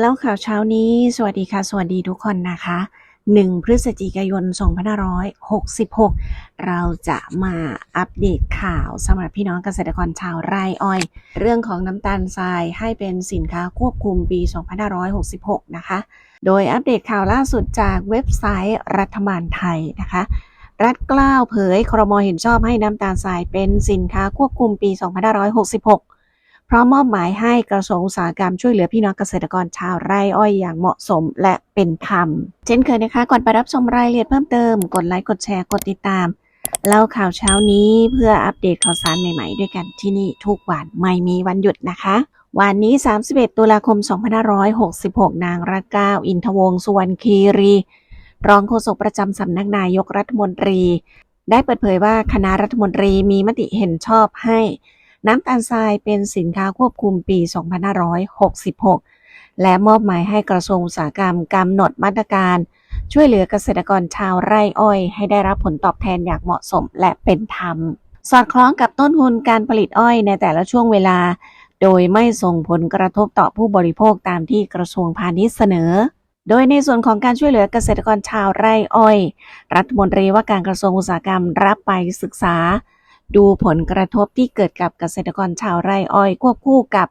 แล้วข่าวเช้านี้ สวัสดีค่ะ สวัสดีทุกคนนะคะ 1 พฤศจิกายน 2566 เราจะมาอัปเดตข่าวสำหรับพี่น้องเกษตรกรชาวไร่อ้อย เรื่องของน้ำตาลทรายให้เป็นสินค้าควบคุมปี 2566 นะคะ โดยอัปเดตข่าวล่าสุดจากเว็บไซต์รัฐบาลไทยนะคะรัฐกล้าวเผยครมเห็นชอบให้น้ำตาลทรายเป็นสินค้าควบคุมปี 2566 พร้อมมอบหมายให้กระทรวงอุตสาหกรรมช่วยเหลือพี่น้องเกษตรกรชาวไร่อ้อยอย่างเหมาะสมและเป็นธรรม เช่นเคยนะคะ ก่อนไปรับชมรายละเอียดเพิ่มเติม กดไลค์ กดแชร์ กดติดตาม เล่าข่าวเช้านี้เพื่ออัปเดตข่าวสารใหม่ๆ ด้วยกันที่นี่ทุกวันไม่มีวันหยุดนะคะ วันนี้ 31 ตุลาคม 2566 นางรัตเก้า อินทวงศ์สุวรรณคีรี รองโฆษกประจำสำนักนายกรัฐมนตรี ได้เปิดเผยว่าคณะรัฐมนตรีมีมติเห็นชอบให้ น้ำตาลทรายเป็นสินค้าควบคุมปี 2566 และมอบหมายให้กระทรวงอุตสาหกรรมกำหนดมาตรการ ช่วยเหลือเกษตรกรชาวไร่อ้อย ให้ได้รับผลตอบแทนอย่างเหมาะสมและเป็นธรรม สอดคล้องกับต้นทุนการผลิตอ้อยในแต่ละช่วงเวลา โดยไม่ส่งผลกระทบต่อผู้บริโภคตามที่กระทรวงพาณิชย์เสนอโดยในส่วนของการช่วยเหลือเกษตรกรชาวไร่อ้อย รัฐมนตรีว่าการกระทรวงอุตสาหกรรมรับไปศึกษา ดูผลกระทบที่เกิดกับเกษตรกรชาวไร่อ้อยควบคู่กับ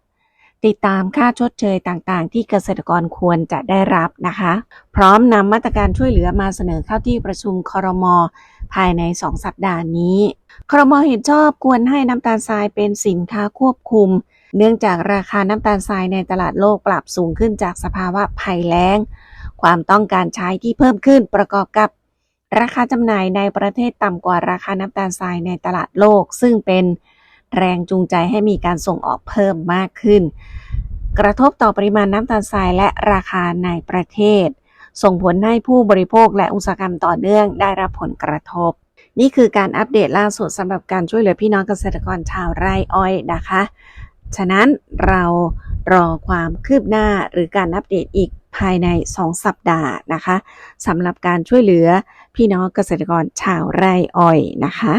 ติดตามค่าชดเชยต่างๆ ที่เกษตรกรควรจะได้รับนะคะ พร้อมนำมาตรการช่วยเหลือมาเสนอเข้าที่ประชุมครมภายใน 2 สัปดาห์นี้ครมเห็นชอบควรให้น้ำตาลทรายเป็นสินค้าควบคุม เนื่องจากราคาน้ำตาลทรายในตลาดโลกปรับสูงขึ้นจากสภาวะภัยแล้ง ความต้องการใช้ที่เพิ่มขึ้นประกอบกับ ราคาจำหน่ายในประเทศต่ำกว่าราคาน้ำตาลทรายในตลาดโลก ซึ่งเป็นแรงจูงใจให้มีการส่งออกเพิ่มมากขึ้น กระทบต่อปริมาณน้ำตาลทรายและราคาในประเทศ ส่งผลให้ผู้บริโภคและอุตสาหกรรมต่อเนื่องได้รับผลกระทบ นี่คือการอัปเดตล่าสุดสำหรับการช่วยเหลือพี่น้องเกษตรกรชาวไร่อ้อยนะคะ ฉะนั้นเรารอความคืบหน้าหรือการอัปเดตอีก ภายใน 2 สัปดาห์นะคะสำหรับการช่วยเหลือพี่น้องเกษตรกรชาวไร่อ้อยนะคะ